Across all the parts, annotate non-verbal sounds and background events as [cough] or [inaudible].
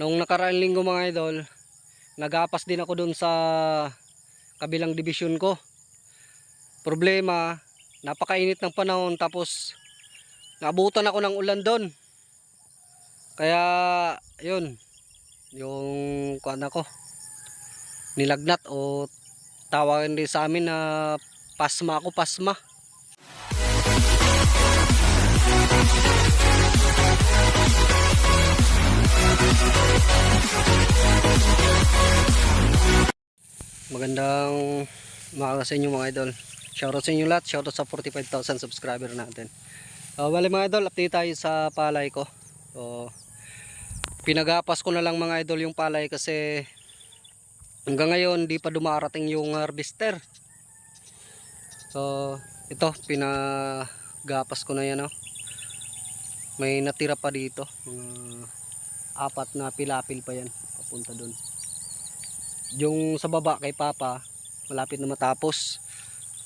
Nung nakaraang linggo mga idol, nagapas din ako dun sa kabilang division ko. Problema, napakainit ng panahon tapos naabutan ako ng ulan doon. Kaya, yun, yung kuan ako, nilagnat o tawagan din sa amin na pasma ako, pasma. Magandang umaga sa inyo mga idol. Shoutout sa inyo lahat. Shoutout sa 45,000 subscriber natin. Uh, bali mga idol, update tayo sa palay ko. So, pinagapas ko na lang mga idol yung palay kasi hanggang ngayon di pa dumarating yung harvester. So, ito, pinagapas ko na yan. Oh. May natira pa dito. Mga apat na pilapil pa yan. Papunta doon yung sa baba kay Papa malapit na matapos.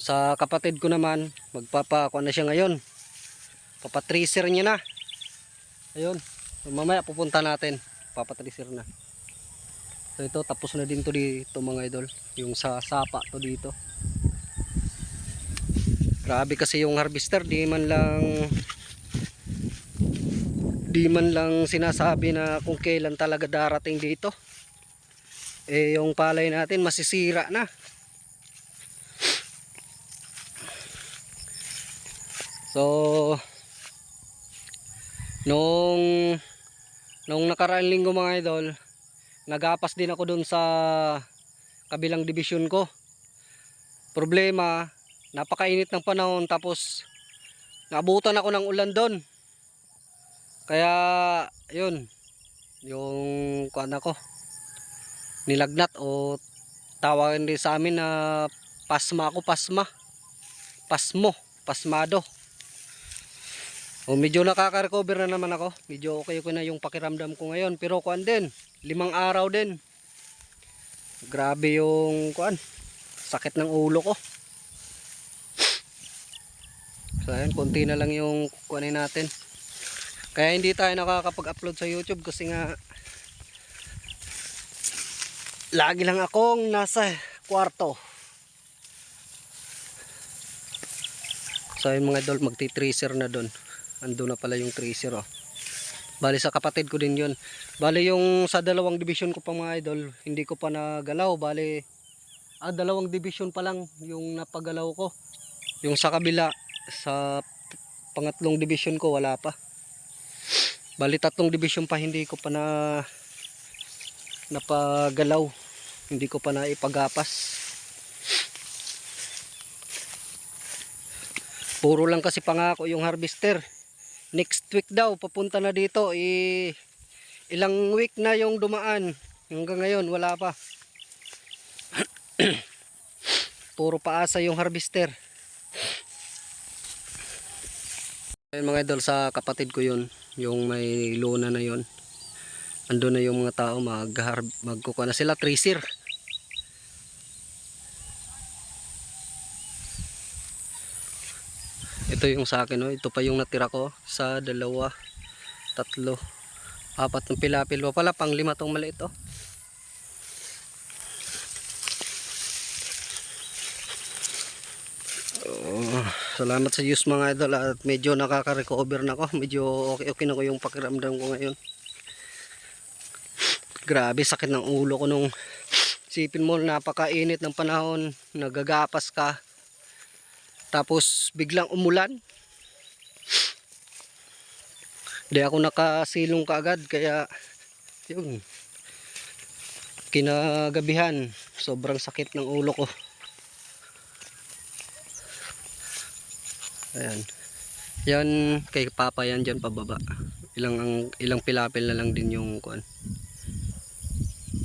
Sa kapatid ko naman magpapa na siya ngayon. Papatracer niya na. Ayun mamaya pupunta natin. Papatracer na. So ito tapos na din to dito mga idol. Yung sa sapa to dito. Grabe kasi yung harvester di man lang di man lang sinasabi na kung kailan talaga darating dito. Eh yung palay natin masisira na. So nung nung nakaraang linggo mga idol nagapas din ako dun sa kabilang division ko. Problema napakainit ng panahon tapos naabutan ako ng ulan doon kaya yun. Yung kuan ako. Nilagnat o tawagan din sa amin na pasma ako pasma. Pasmo pasmado. O medyo nakaka-recover na naman ako. Medyo okay ko na yung pakiramdam ko ngayon. Pero kuan din limang araw din. Grabe yung kuan sakit ng ulo ko. So ayan konti na lang yung kuanin natin kaya hindi tayo nakakapag-upload sa youtube kasi nga lagi lang akong nasa kwarto. So yun mga idol magti tracer na doon ando na pala yung tracer oh. Bali sa kapatid ko din yun. Bali yung sa dalawang division ko pa mga idol hindi ko pa nagalaw. Bali ah dalawang division pa lang yung napagalaw ko. Yung sa kabila sa pangatlong division ko wala pa bali tatlong division pa hindi ko pa na napagalaw. Hindi ko pa na ipagapas puro lang kasi pangako yung harvester. Next week daw papunta na dito. I, ilang week na yung dumaan. Hanggang ngayon wala pa. [clears throat] Puro paasa yung harvester Ayun mga idol sa kapatid ko yun yung may luna na yun ando na yung mga tao mag magkukuha na sila tracer ito yung sa akin oh. ito pa yung natira ko sa dalawa tatlo apat ng pilapil pa pala pang lima tong maliit oh. Salamat sa Diyos mga idol at medyo nakaka-recover na ako. Medyo okay okay na ko yung pakiramdam ko ngayon. Grabe sakit ng ulo ko nung sipin mo napakainit ng panahon nagagapas ka tapos biglang umulan. Di ako nakasilong kaagad kaya yun kinagabihan. Sobrang sakit ng ulo ko ayan yan kay papa yan dyan pababa ilang ang ilang pilapil na lang din yung kuan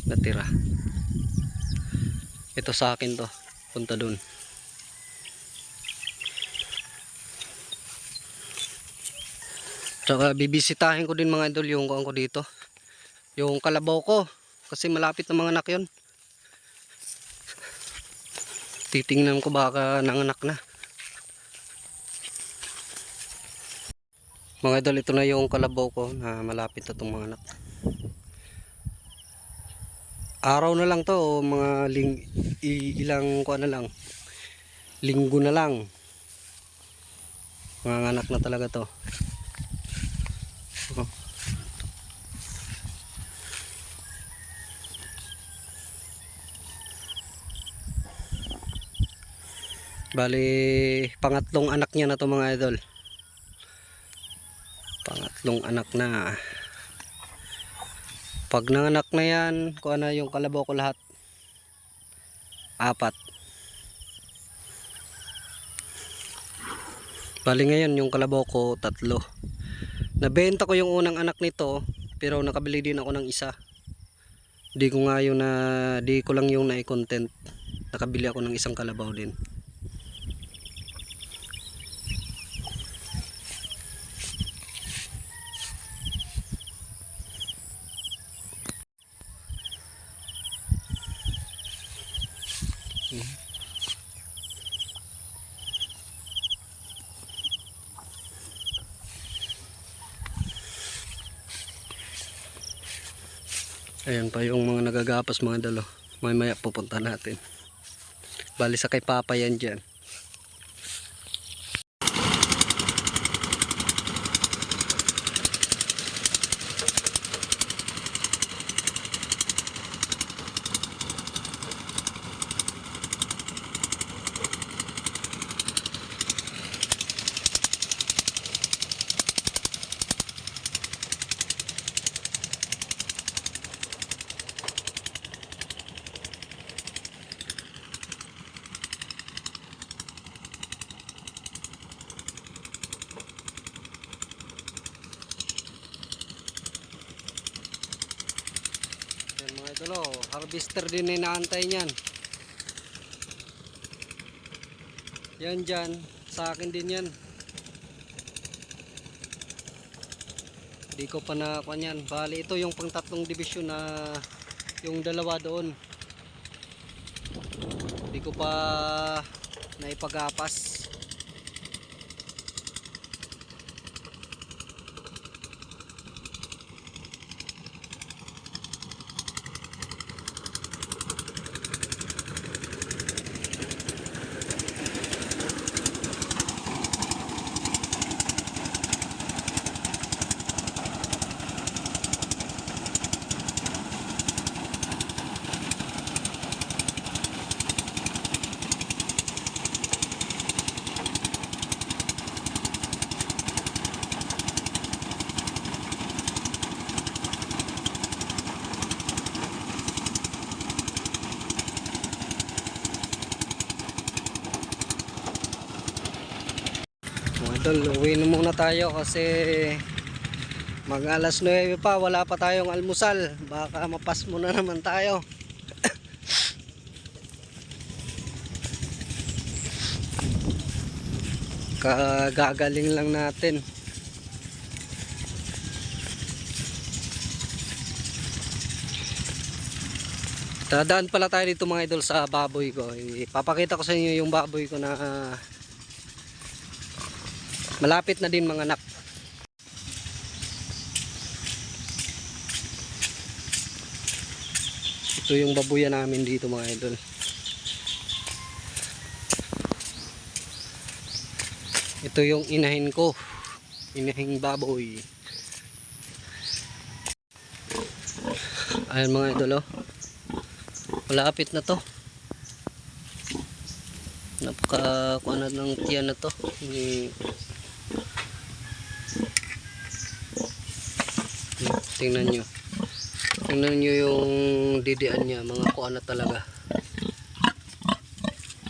natira ito sa akin to punta dun Tsaka bibisitahin ko din mga idol yung kuan ko dito. Yung kalabaw ko. Kasi malapit na mga anak yun. Titingnan ko baka nanganak na. Mga idol ito na yung kalabaw ko na malapit na itong mga anak. araw na lang to o mga ling ilang kuan na lang linggo na lang mga anak na talaga to Oh. Bali, pangatlong anak niya na to mga idol. Pangatlong anak na. Pag nanganak na yan, kung ano yung kalabaw ko lahat. Apat. Bali ngayon yung kalabaw ko tatlo. Nabenta ko yung unang anak nito, pero nakabili din ako ng isa. Di ko nga yung na, di ko lang yung na-content. Nakabili ako ng isang kalabaw din. Ayan pa yung mga nagagapas mga dalo. May maya pupunta natin. Bali sa kay Papa yan dyan. Ayan mga idolo, harvester din na inaantay niyan. Yan dyan, sa akin din yan. Di ko pa na yan. Bali, ito yung pang tatlong division na yung dalawa doon. Di ko pa naipagapas. Mga idol, uwi na muna tayo kasi mag alas 9 pa, wala pa tayong almusal. Baka mapas muna naman tayo. [coughs] Kagagaling lang natin. Dadaan pala tayo dito mga idol sa baboy ko. Ipapakita ko sa inyo yung baboy ko na ah, malapit na din mga anak. Ito yung babuya namin dito mga idol. Ito yung inahin ko. Inahing baboy. Ayan mga idol oh. Malapit na to. Napaka kuha na ng tiyan na to. Tingnan nyo. Tingnan nyo yung didian niya. Mga kuha na talaga.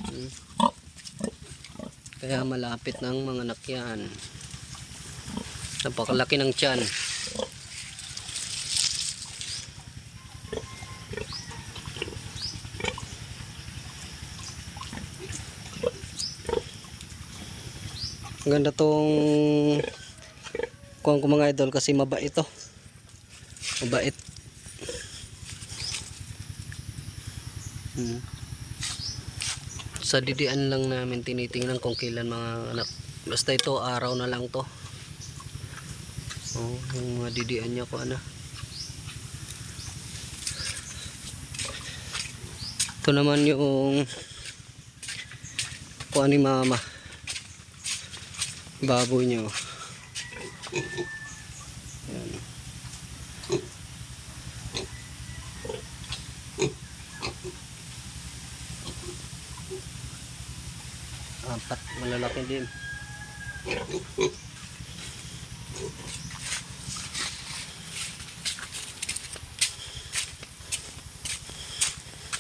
Hmm. Kaya malapit ng mga nakyan. Napakalaki ng tiyan. Ganda tong kuha ko mga idol kasi mabait to. Mabait. Hmm. Sa didian lang namin tinitingnan kung kailan mga anak. Basta ito araw na lang to. Oh, yung mga didian niya ko ano. Ito naman yung kuha ni mama. Baboy niyo. Yan. Apat, malalaki din.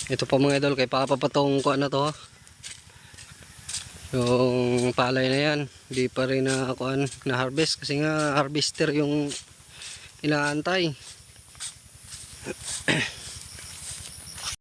Ito pa mga idol, kay Papa Patong ko na to. ha. Yung palay na yan, di pa rin na kuan na harvest kasi nga harvester yung inaantay. [clears throat]